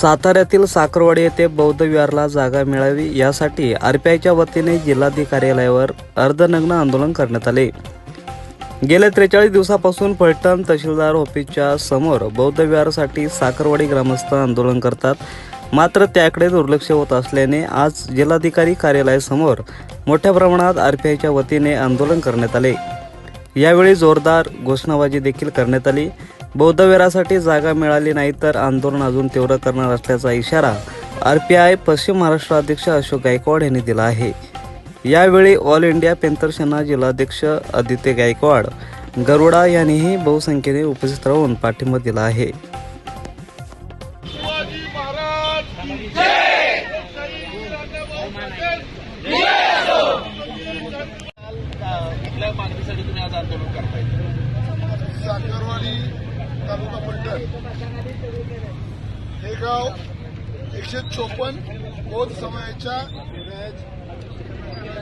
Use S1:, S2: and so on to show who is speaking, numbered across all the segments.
S1: साताऱ्यातील साखरवाडी येथे बौद्ध विहारला जागा मिळावी यासाठी आरपीआयच्या वतीने जिल्हाधिकारी कार्यालयावर अर्धनग्न आंदोलन करण्यात आले. गेल्या त्रेचाळीस दिवसापासून फलटण तहसीलदार ऑफिसच्या समोर बौद्ध विहारासाठी साखरवाडी ग्रामस्थ आंदोलन करतात. मात्र त्याकडे दुर्लक्ष होत असल्याने आज जिल्हाधिकारी कार्यालयासमोर मोठ्या प्रमाणात आरपीआयच्या वतीने आंदोलन करण्यात आले. यावेळी जोरदार घोषणाबाजी देखील करण्यात आली. बौद्ध विहारासाठी जागा मिळाली नाही तर आंदोलन अजून तीव्र करणार असल्याचा इशारा आरपीआय पश्चिम महाराष्ट्र अध्यक्ष अशोक गायकवाड यांनी दिला आहे. यावेळी ऑल इंडिया पेंतर सेना जिल्हाध्यक्ष आदित्य गायकवाड गरुडा यांनीही बहुसंख्येने उपस्थित राहून पाठिंबा दिला आहे.
S2: मागणीसाठी तुम्ही आज आंदोलन करताय?
S3: साखरवाडी तालुका पलटण हे गाव एकशे चोपन्न बौद्ध समाजाच्या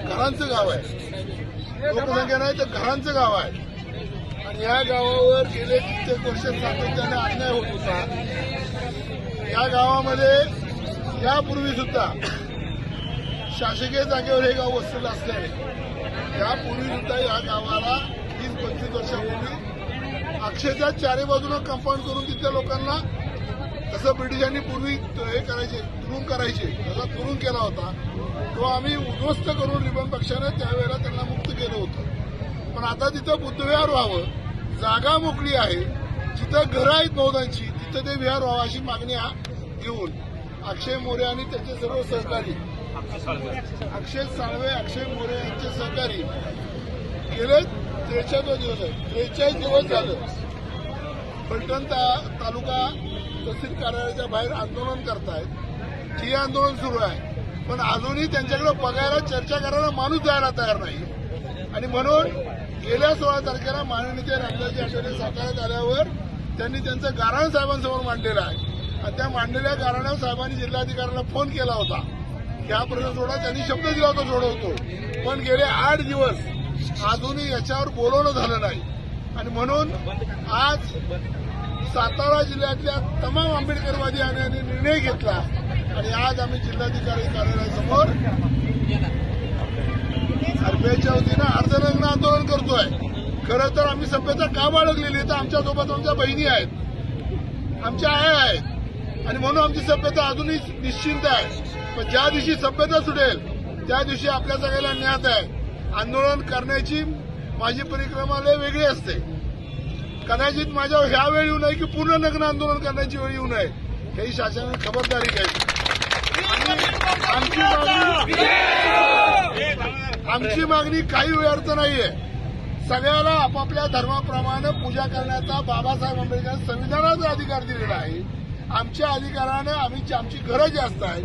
S3: घरांचं गाव आहे. लोकसंख्या नाही तर घरांचं गाव आहे. आणि या गावावर गेले कित्येक वर्ष सातत्याने अन्याय होत होता. या गावामध्ये यापूर्वी सुद्धा शासकीय जागेवर हे गाव वसलेलं असल्याने यापूर्वी सुद्धा या गावाला वीस पंचवीस वर्षापूर्वी अक्षरशः चारी बाजूनं कंपाऊंड करून तिथल्या लोकांना जसं ब्रिटिशांनी पूर्वी हे करायचे तुरुंग करायचे तसा तुरुंग केला होता. तो आम्ही उद्ध्वस्त करून रिबन पक्षानं त्यावेळेला त्यांना मुक्त केलं होतं. पण आता तिथं बुद्धविहार व्हावं जागा मोकळी आहे जिथं घरं आहेत बौद्धांची तिथं ते विहार व्हावं अशी मागणी घेऊन अक्षय मोरे आणि त्याचे सर्व सहकारी अक्षय साळवे. अक्षय मोरे यांचे सहकारी गेले त्रेचाळीस दिवस आहे. त्रेचाळीस दिवस झालं. पलटण ता- तालुका तहसील कार्यालयाच्या बाहेर आंदोलन करतायत. हे आंदोलन सुरू आहे. पण अजूनही त्यांच्याकडे बघायला चर्चा करायला माणूस जायला तयार नाही. आणि म्हणून गेल्या सोळा तारखेला माननीय रामदासजी आठवले साकारण्यात आल्यावर त्यांनी त्यांचं गाराण साहेबांसमोर मांडलेलं आहे. आणि त्या मांडलेल्या गाराणा साहेबांनी जिल्हाधिकाऱ्यांना फोन केला होता. की हा प्रश्न सोडा त्यांनी शब्द दिला होता सोडवतो. पण गेले आठ दिवस अजूनही याच्यावर बोलवणं झालं नाही. आणि म्हणून आज सातारा जिल्ह्यातल्या तमाम आंबेडकरवादी यांनी निर्णय घेतला. आणि आज आम्ही जिल्हाधिकारी कार्यालयासमोर आरपीआयच्या वतीनं अर्धरंगण आंदोलन करतोय. खरं तर आम्ही सभ्यता का बाळगलेली तर आमच्यासोबत आमच्या बहिणी आहेत. आमच्या आया आहेत. आणि म्हणून आमची सभ्यता अजूनही निश्चिंत आहे. पण ज्या दिवशी सभ्यता सुटेल त्या दिवशी आपल्या सगळ्याला ज्ञात आहे. आंदोलन करण्याची माझी परिक्रमा लय वेगळी असते. कदाचित माझ्या ह्या वेळ येऊ नये की पूर्ण नग्न आंदोलन करण्याची वेळ येऊ नये ही शासनाने खबरदारी घ्यायची. आमची मागणी आमची मागणी काही व्यर्थ नाहीये. सगळ्याला आपापल्या धर्माप्रमाणे पूजा करण्याचा बाबासाहेब आंबेडकर संविधानाचा अधिकार दिलेला आहे. आमच्या अधिकारानं आम्ही आमची घरं जास्त आहेत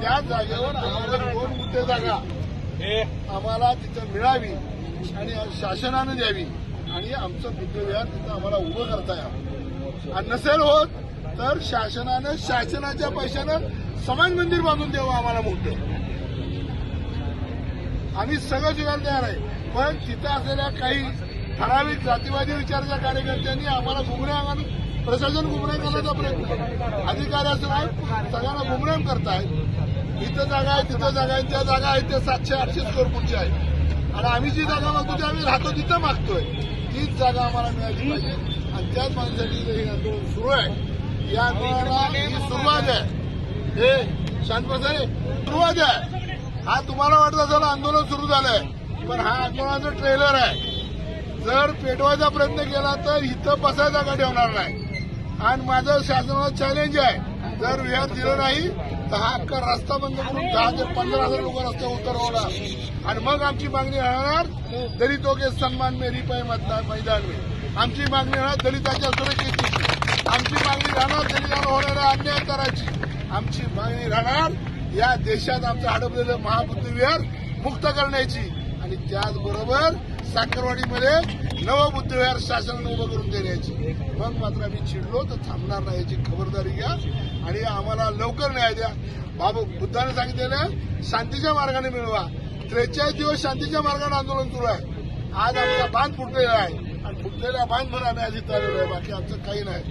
S3: त्या जागेवर आम्हाला दोन मुद्दे जागा. आम्हाला तिथं मिळावी आणि शासनानं द्यावी. आणि आमचं बुद्धविहार तिथं आम्हाला उभं करता यावं. आणि नसेल होत तर शासनानं शासनाच्या पैशानं समाज मंदिर बांधून द्यावं आम्हाला मोठं आम्ही सगळं स्वीकार तयार आहे. पण तिथं असलेल्या काही ठराविक जातीवादी विचाराच्या कार्यकर्त्यांनी आम्हाला गुमराह प्रशासन गुमराह करण्याचा प्रयत्न केला. अधिकारी असं नाही सगळ्यांना गुमराह करतायत. इथं जागा आहे तिथं जागा आहे त्या जागा आहेत त्या सातशे आठशे स्क्वेअर फूटच्या आहेत आणि आम्ही जी जागा मागतो ती आम्ही राहतो तिथं मागतोय. तीच जागा आम्हाला मिळाली पाहिजे. आणि त्याच मागणीसाठी हे आंदोलन सुरू आहे या आंदोलनाला ही सुरुवात आहे. हे शांतप्रसारे सुरुवात आहे. हा तुम्हाला वाटत असेल आंदोलन सुरू झालंय पण हा आंदोलनाचा ट्रेलर आहे. जर पेटवायचा प्रयत्न केला तर इथं बसायला जागा ठेवणार नाही. आणि माझं शासनाला चॅलेंज आहे. जर विहार दिलं नाही तर हा अख्खा रस्ता बंद करून दहा ते पंधरा हजार लोक रस्त्यावर उतरवणार आणि मग आमची मागणी राहणार दलितों के सन्मान मे रिपाय मतदान मैदान में. आमची मागणी राहणार दलिताच्या सुरक्षेची. आमची मागणी राहणार दलितांना होणाऱ्या अन्याय आमची मागणी राहणार या देशात आमचं हडपलेलं महाबुद्ध विहार मुक्त करण्याची. आणि त्याचबरोबर साखरवाडीमध्ये नवं शासन उभं करून देण्याची. मग मात्र आम्ही चिडलो तर थांबणार नाही याची खबरदारी घ्या आणि आम्हाला लवकर न्याय द्या. बाबा बुद्धाने सांगितलेलं शांतीच्या मार्गाने मिळवा. त्रेचाळीस दिवस शांतीच्या मार्गाने आंदोलन सुरू आहे. आज आमचा बांध फुटलेला आहे. आणि फुटलेला बांध म्हणून आम्ही आधी इथं आहे बाकी आमचं काही नाही.